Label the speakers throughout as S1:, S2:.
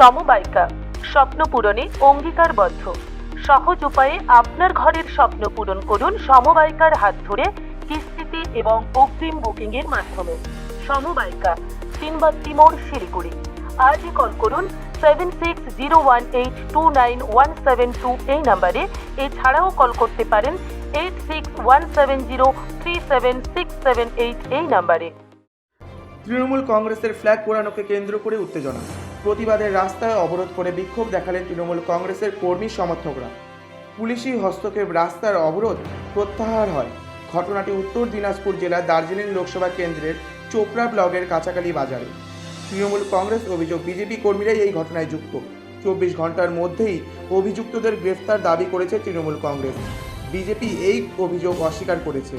S1: সমবায়িকা স্বপ্ন পূরণে অঙ্গীকারবদ্ধ। সহজ উপায়ে আপনার ঘরের স্বপ্ন পূরণ করুন সমবায়িকার হাত ধরে কিস্তিতে এবং অগ্রিম বুকিং এর মাধ্যমে। সমবায়িকা তিনবাত্তি মোড় শিলিগুড়ি। আজই কল করুন seven six zero one eight two nine one seven two এই নাম্বারে। এছাড়াও কল করতে পারেন eight six one seven zero three seven six seven eight এই নাম্বারে।
S2: তৃণমূল কংগ্রেসের ফ্ল্যাগ পোড়ানোকে কেন্দ্র করে উত্তেজনা। প্রতিবাদের রাস্তায় অবরোধ করে বিক্ষোভ দেখালেন তৃণমূল কংগ্রেসের কর্মী সমর্থকরা। পুলিশি হস্তক্ষেপ রাস্তার অবরোধ প্রত্যাহার হয়। ঘটনাটি উত্তর দিনাজপুর জেলার দার্জিলিং লোকসভা কেন্দ্রের চোপড়া ব্লকের কাছাকালি বাজারে। তৃণমূল কংগ্রেস অভিযোগ, বিজেপি কর্মীরাই এই ঘটনায় যুক্ত। চব্বিশ ঘণ্টার মধ্যেই অভিযুক্তদের গ্রেফতার দাবি করেছে তৃণমূল কংগ্রেস। বিজেপি এই অভিযোগ অস্বীকার করেছে।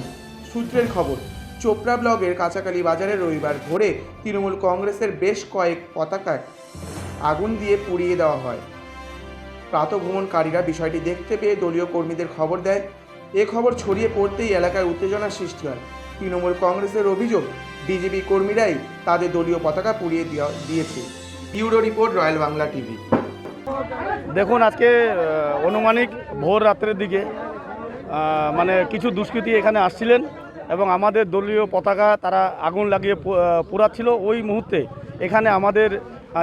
S2: সূত্রের খবর চোপড়া ব্লকের কাছাকালি বাজারে রবিবার ভোরে তৃণমূল কংগ্রেসের বেশ কয়েক পতাকায় আগুন দিয়ে পুড়িয়ে দেওয়া হয়। প্রাতভ্রমণকারীরা বিষয়টি দেখতে পেয়ে দলীয় কর্মীদের খবর দেয়। এ খবর ছড়িয়ে পড়তেই এলাকায় উত্তেজনার সৃষ্টি হয়। তৃণমূল কংগ্রেসের অভিযোগ, বিজেপি কর্মীরাই তাদের দলীয় পতাকা পুড়িয়ে দিয়েছে। Euro report, royal Bangla TV.
S3: দেখুন, আজকে অনুমানিক ভোর রাত্রের দিকে মানে কিছু দুষ্কৃতী এখানে আসছিলেন। এবং আমাদের দলীয় পতাকা তারা আগুন লাগিয়ে পোড়াচ্ছিল। ওই মুহূর্তে এখানে আমাদের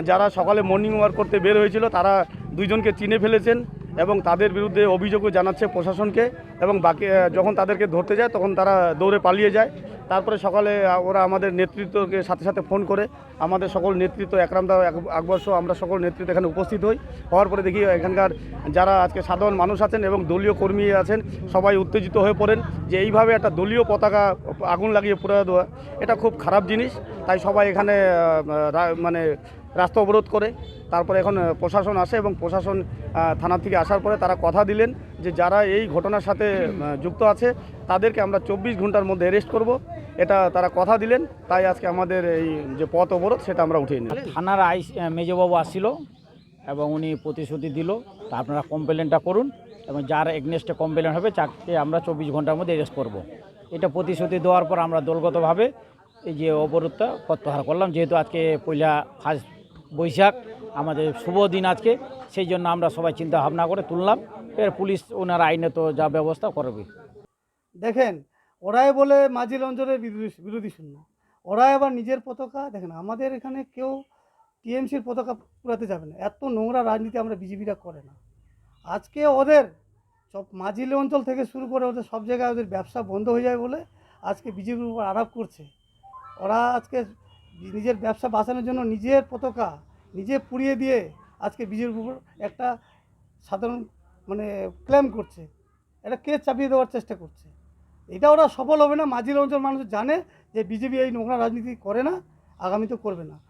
S3: যারা সকালে মর্নিং ওয়াক করতে বের হয়েছিল, তারা দুইজনকে চিনে ফেলেছেন। এবং তাদের বিরুদ্ধে অভিযোগও জানাচ্ছে প্রশাসনকে এবং বাকি যখন তাদেরকে ধরতে যায় তখন তারা দৌড়ে পালিয়ে যায়। তারপরে সকালে ওরা আমাদের নেতৃত্বকে সাথে সাথে ফোন করে। আমাদের সকল নেতৃত্ব একরামদা আকবর সহ আমরা সকল নেতৃত্ব এখানে উপস্থিত হই। হওয়ার পরে দেখি এখানকার যারা আজকে সাধারণ মানুষ আছেন এবং দলীয় কর্মী আছেন, সবাই উত্তেজিত হয়ে পড়েন যে এইভাবে একটা দলীয় পতাকা আগুন লাগিয়ে পুরা দেওয়া, এটা খুব খারাপ জিনিস। তাই সবাই এখানে মানে রাস্তা অবরোধ করে। তারপরে এখন প্রশাসন আসে এবং প্রশাসন থানা থেকে আসার পরে তারা কথা দিলেন যে যারা এই ঘটনার সাথে যুক্ত আছে তাদেরকে আমরা চব্বিশ ঘণ্টার মধ্যে অ্যারেস্ট করব। এটা তারা কথা দিলেন তাই আজকে আমাদের এই যে পথ অবরোধ সেটা আমরা উঠিয়ে নিই
S4: থানার আই মেজবাবু আসছিল এবং উনি প্রতিশ্রুতি দিল তা আপনারা কমপ্লেনটা করুন এবং যার এগনেস্টে কমপ্লেন হবে তাকে আমরা চব্বিশ ঘণ্টার মধ্যে অ্যারেস্ট করব। এটা প্রতিশ্রুতি দেওয়ার পর আমরা দলগতভাবে এই যে অবরোধটা প্রত্যাহার করলাম যেহেতু আজকে পয়লা ফার্স্ট বৈশাখ, আমাদের শুভ দিন আজকে, সেই জন্য আমরা সবাই চিন্তা ভাবনা করে তুললাম। এর পুলিশ ওনার আইনে তো যা ব্যবস্থা করবে।
S5: দেখেন, ওরাই বলে মাঝিল অঞ্চলের বিরোধী শূন্য। ওরাই আবার নিজের পতাকা, দেখেন, আমাদের এখানে কেউ টিএমসির পতাকা পুরাতে যাবে না। এত নোংরা রাজনীতি আমরা বিজেপিরা করে না। আজকে ওদের সব মাঝিল অঞ্চল থেকে শুরু করে ওদের সব জায়গায় ওদের ব্যবসা বন্ধ হয়ে যায় বলে আজকে বিজেপির উপর আরোপ করছে। ওরা আজকে নিজের ব্যবসা বাঁচানোর জন্য নিজের পতাকা নিজে পুড়িয়ে দিয়ে আজকে বিজেপির উপর একটা সাধারণ মানে ক্লেম করছে। এটা কে চাপিয়ে দেওয়ার চেষ্টা করছে। এটা ওরা সফল হবে না। মাঝির অঞ্চল মানুষ জানে যে বিজেপি এই নোংরা রাজনীতি করে না আগামীতে করবে না।